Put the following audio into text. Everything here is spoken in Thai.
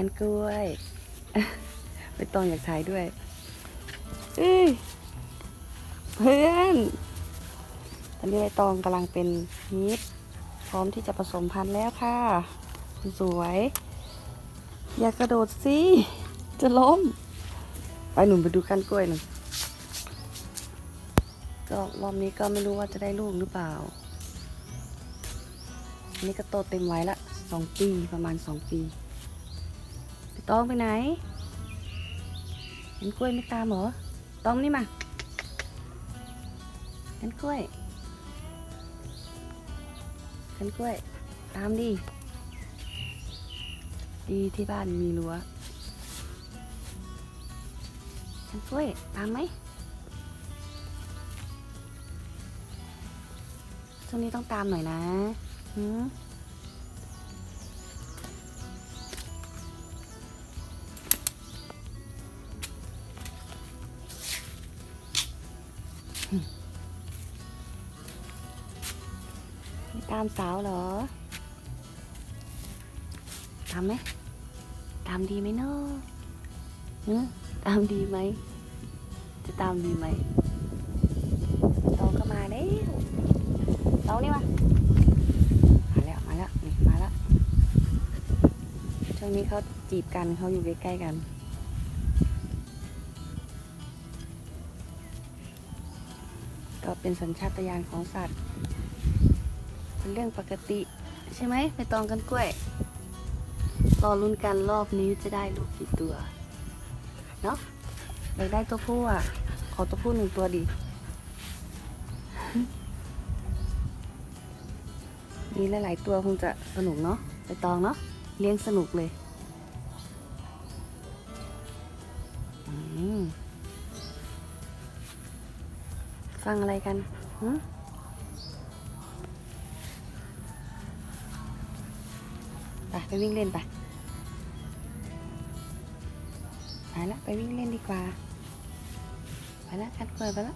กันกล้วยไปตองอยากถ่ายด้วยเอ้ยเพื่อนตอนนี้ใบตองกำลังเป็นฮิตพร้อมที่จะผสมพันธุ์แล้วค่ะสวย อย่ากระโดดสิจะล้ม ไปหนุ่มไปดูกันกล้วยหนึ่งก็รอบนี้ก็ไม่รู้ว่าจะได้ลูกหรือเปล่า อันนี้ก็โตเต็มไว้ละสองปีประมาณสองปี ต้องไปไหน เห็นกล้วยไม่ตามเหรอต้องนี่มา เห็นกล้วย เห็นกล้วย ตามดิ ดีที่บ้านมีรั้วเห็นกล้วย ตามไหมช่วงนี้ต้องตามหน่อยนะหืม ไม่ตามสาวเหรอ ตามไหม ตามดีไหมเนาะฮะตามดีไหม จะตามดีไหมตองก็มาแล้วตองนี่มามาแล้ว มาแล้ว นี่ มาแล้ว ช่วงนี้เขาจีบกันเขาอยู่ใกล้ๆกัน ก็เป็นสัญชาตญาณของสัตว์ เป็นเรื่องปกติ ใช่ไหมไปตองกันกล้วย รอลุ้นกันรอบนี้จะได้ลูกกี่ตัว เนาะอยากได้ตัวผู้อะ ขอตัวผู้หนึ่งตัวดิมีหลาย ๆ ตัวคงจะสนุกเนาะไปตองเนาะเลี้ยงสนุกเลย ฟังอะไรกันหืมไปไปวิ่งเล่นไปไปละไปวิ่งเล่นดีกว่า ไปละกันกล้วยไปละ